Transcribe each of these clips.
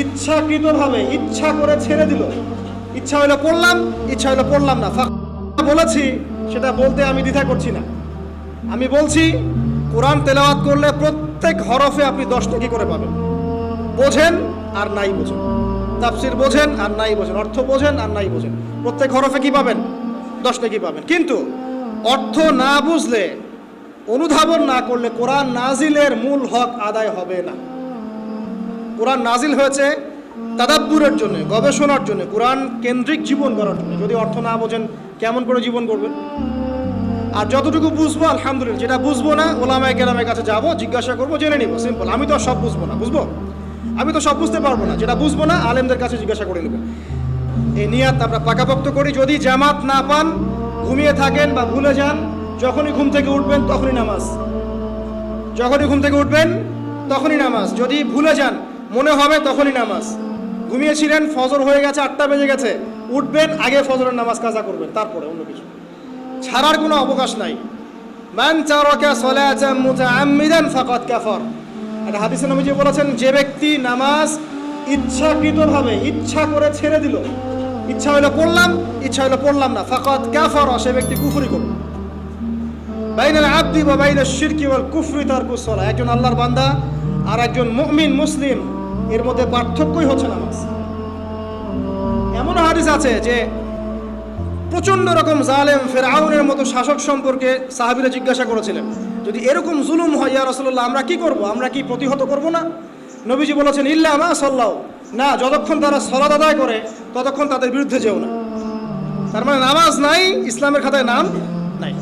ইচ্ছাকৃতভাবে ইচ্ছা করে ছেড়ে দিল। ইচ্ছা হইল পড়লাম ইচ্ছা হইল পড়লাম না। বলেছি, সেটা বলতে আমি দ্বিধা করছি না। আমি বলছি, কোরআন তেলাওয়াত করলে প্রত্যেক হরফে আপনি দশ টাকি করে পাবেন? বোঝেন আর নাই বোঝেন। তাফসির বোঝেন আর নাই বোঝেন। অর্থ বোঝেন আর নাই বোঝেন। প্রত্যেক হরফে কি পাবেন? দশ টাকি পাবেন? কিন্তু অর্থ না বুঝলে, অনুধাবন না করলে কোরআন নাজিলের মূল হক আদায় হবে না। কোরআন নাজিল হয়েছে তাদাব্বুরের জন্য, গবেষণার জন্য, কোরআন কেন্দ্রিক জীবন গড়ার জন্য। যদি অর্থ না বোঝেন, কেমন করে জীবন করবেন আর যতটুকু বুঝব, আলহামদুলিল্লাহ। যেটা বুঝব না, ওলামায় কেরামের কাছে যাব, জিজ্ঞাসা করব, জেনে নিবো। সিম্পল আমি তো সব বুঝব না, বুঝব? আমি তো সব বুঝতে পারব না। যেটা বুঝব না, আলেমদের কাছে জিজ্ঞাসা করে নেব। এই নিয়াত আমরা পাকাপোক্ত করি, যদি জামাত না পান, ঘুমিয়ে থাকেন বা ভুলে যান, যখনই ঘুম থেকে উঠবেন, তখনই নামাজ। যখনই ঘুম থেকে উঠবেন, তখনই নামাজ। যদি ভুলে যান মনে হবে তখনই নামাজ। ঘুমিয়েছিলেন, ফজর হয়ে গেছে, আটটা বেজে গেছে। উঠবেন, আগে ফজরের নামাজ কাজা করবেন, তারপরে অন্য কিছু। ছাড়ার কোনো অবকাশ নাই। মান চারকা সালাতাম মুতাআম্মিদান ফাকাদ কাফার। একটা হাদিসে নবীজি বলেছেন, যে ব্যক্তি নামাজ ইচ্ছাকৃতভাবে, ইচ্ছা করে ছেড়ে দিল, ইচ্ছা হইল পড়লাম ইচ্ছা হইল পড়লাম না, ফাকাদ কাফার, সে ব্যক্তি কুফরি করল। বাইনাল আব্দি বা বাইনাল শিরকি ওয়াল কুফরি তারকুস সালাহ। একজন আল্লাহর বান্দা আর একজন মুমিন, মুসলিম। এর মধ্যে পার্থক্যই হচ্ছে নামাজ। এমন হাদিস আছে যে প্রচণ্ড রকম জালেম ফেরাউনের মতো শাসক সম্পর্কে সাহাবিরা জিজ্ঞাসা করেছিলেন, যদি এরকম জুলুম হয়, ইয়া রসল্লাহ আমরা কি করব? আমরা কি প্রতিহত করব না? নবীজি বলেছেন, ইল্লা মা সাল্লাহ না, যতক্ষণ তারা সলাদ আদায় করে, ততক্ষণ তাদের বিরুদ্ধে যেও না। তার মানে নামাজ নাই, ইসলামের খাতায় নাম নাই।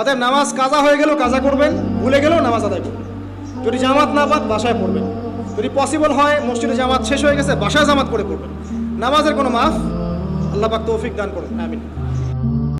অতএব নামাজ কাজা হয়ে গেলেও কাজা করবেন, ভুলে গেলেও নামাজ আদায় করবেন। যদি জামাত না পাক, বাসায় পড়বেন। যদি পসিবল হয়, মসজিদে জামাত শেষ হয়ে গেছে, বাসায় জামাত করে পড়বেন। নামাজের কোনো মাফ, আল্লাহ পাক তৌফিক দান করুন। আমিন।